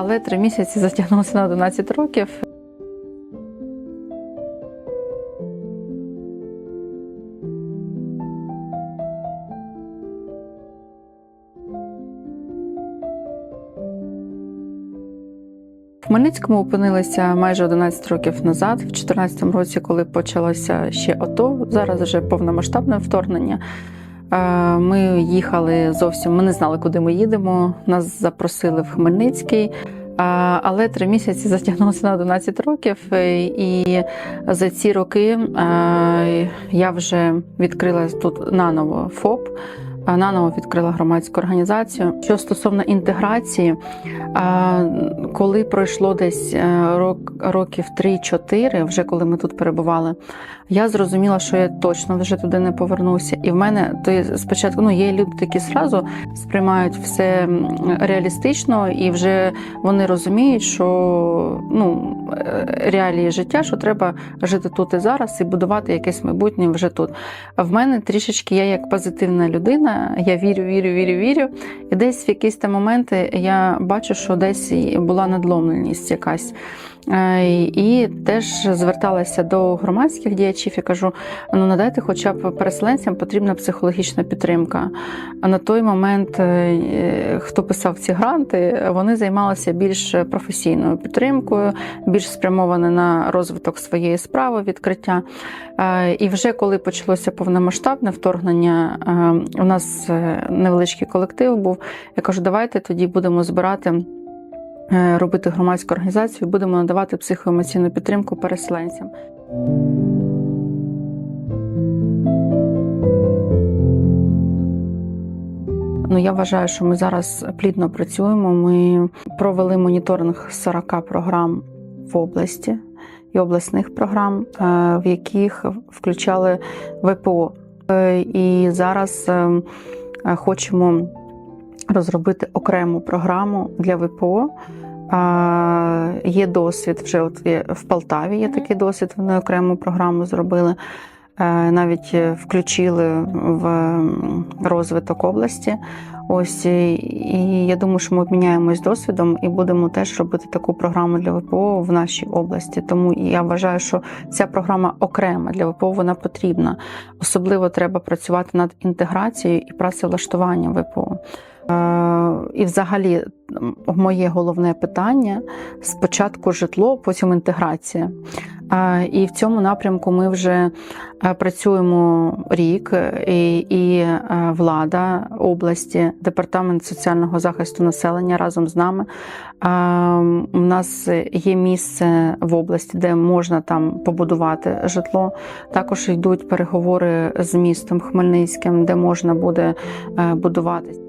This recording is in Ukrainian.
але три місяці затягнулося на 11 років. В Хмельницькому опинилися майже 11 років назад, в 2014 році, коли почалося ще АТО, зараз вже повномасштабне вторгнення. Е, Ми їхали зовсім, ми не знали, куди ми їдемо. Нас запросили в Хмельницький. Е, Але три місяці затягнулося на 11 років, е, і за ці роки я вже відкрила тут наново ФОП, наново відкрила громадську організацію. Що стосовно інтеграції, коли пройшло десь е, рок, років 3-4, вже коли ми тут перебували, я зрозуміла, що я точно вже туди не повернуся. І в мене то спочатку ну, є люди, які зразу сприймають все реалістично, і вже вони розуміють, що ну, е, реалії життя, що треба жити тут і зараз і будувати якесь майбутнє вже тут. В мене трішечки я як позитивна людина, я вірю, вірю, вірю, вірю. І десь в якісь там моменти я бачу, що десь була надломленість якась. Е, І теж зверталася до громадських діячів і кажу: ну надайте, хоча б переселенцям потрібна психологічна підтримка. А на той момент, е, хто писав ці гранти, вони займалися більш професійною підтримкою, більш спрямовані на розвиток своєї справи, відкриття. Е, І вже коли почалося повномасштабне вторгнення, у нас е, невеличкий колектив був. Я кажу, давайте тоді будемо збирати. е, Робити громадську організацію, будемо надавати психоемоційну підтримку переселенцям. Ну, я вважаю, що ми зараз плідно працюємо. Ми провели моніторинг 40 програм в області і обласних програм, е, в яких включали ВПО. Е, І зараз е, е, хочемо розробити окрему програму для ВПО. Є досвід вже от в Полтаві. Є такий досвід. Вони окрему програму зробили. Е, Навіть е, включили в розвиток області. Ось і і я думаю, що ми обміняємось досвідом і будемо теж робити таку програму для ВПО в нашій області. Тому я вважаю, що ця програма окрема для ВПО вона потрібна. Особливо треба працювати над інтеграцією і працевлаштуванням ВПО. Е, І, взагалі, моє головне питання спочатку житло, потім інтеграція. Е, І в цьому напрямку ми вже е, працюємо рік, і, і е, влада області, департамент соціального захисту населення разом з нами. Е, У нас є місце в області, де можна там побудувати житло. Також йдуть переговори з містом Хмельницьким, де можна буде е, будувати.